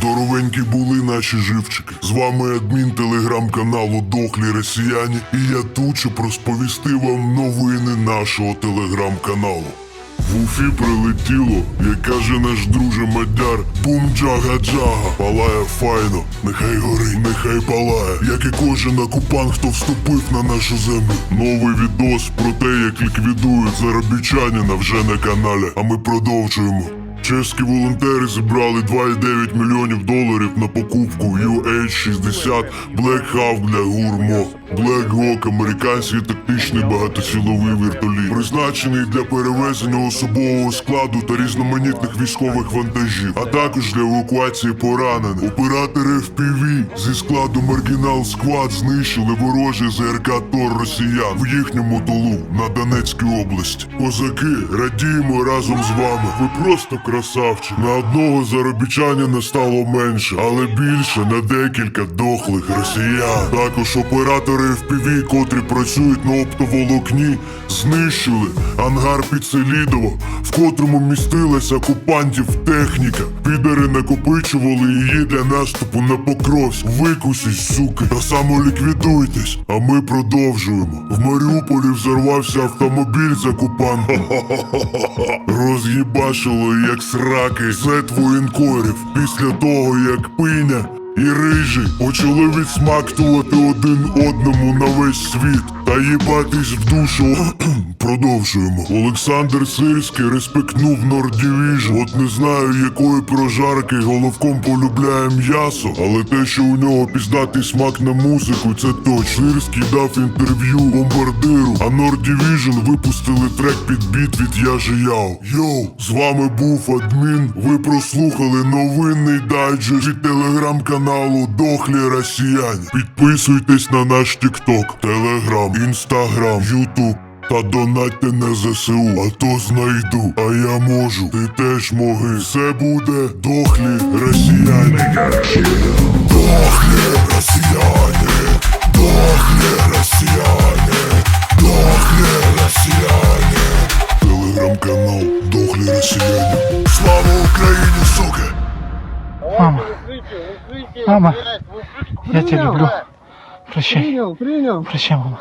Здоровенькі були наші живчики. З вами адмін телеграм-каналу Дохлі Росіяні, і я тут, щоб розповісти вам новини нашого телеграм-каналу. В Уфі прилетіло, як каже наш друже Мадяр, бум джага джага палає файно, нехай горить, нехай палає, як і кожен окупант, хто вступив на нашу землю. Новий відос про те, як ліквідують заробітчанина вже на каналі. А ми продовжуємо. Чеські волонтери зібрали 2,9 мільйонів доларів на покупку UH-60 Black Hawk для гурмо. Black Hawk – американський тактичний багатосіловий вертоліт, призначений для перевезення особового складу та різноманітних військових вантажів, а також для евакуації поранених. Оператори FPV зі складу Маргінал Сквад знищили ворожі ЗРК Тор росіян в їхньому тулу на Донецькій області. Козаки, радіємо разом з вами. Ви просто красавчик. На одного заробітчанина стало менше, але більше на декілька дохлих росіян. Також оператори FPV, котрі працюють на оптоволокні, знищили ангар під Селідово, в котрому містилася окупантів техніка. Підари накопичували її для наступу на Покровськ. Викусіть, суки, та самоліквідуйтесь. А ми продовжуємо. В Маріуполі взорвався автомобіль з окупантом. Роз'їбашило як сраки сет воєнкорів після того, як пиня і рижі почали відсмактувати один одному на весь світ та їбатись в душу. Продовжуємо. Олександр Сирський респектнув Нордівіжн. От не знаю, якої прожарки головком полюбляє м'ясо, але те, що у нього піздатий смак на музику, це точно. Сирський дав інтерв'ю бомбардиру, а Нордівіжн випустили трек під біт від Яжи Яу. Йоу, з вами був адмін. Ви прослухали новинний дайджест від телеграм-каналу Дохлі Росіяні. Підписуйтесь на наш Тікток, Телеграм, Інстаграм, Ютуб. Та донатьте на ЗСУ, а то знайду, а я можу, ти теж моги. Все буде дохлі росіяни. Дохлі росіяни, дохлі росіяни, дохлі росіяни. Телеграм-канал Дохлі росіяни. Слава Україні, суки! Мама, Мама, я тебя люблю. Прощай, Принял, принял. прощай, мама.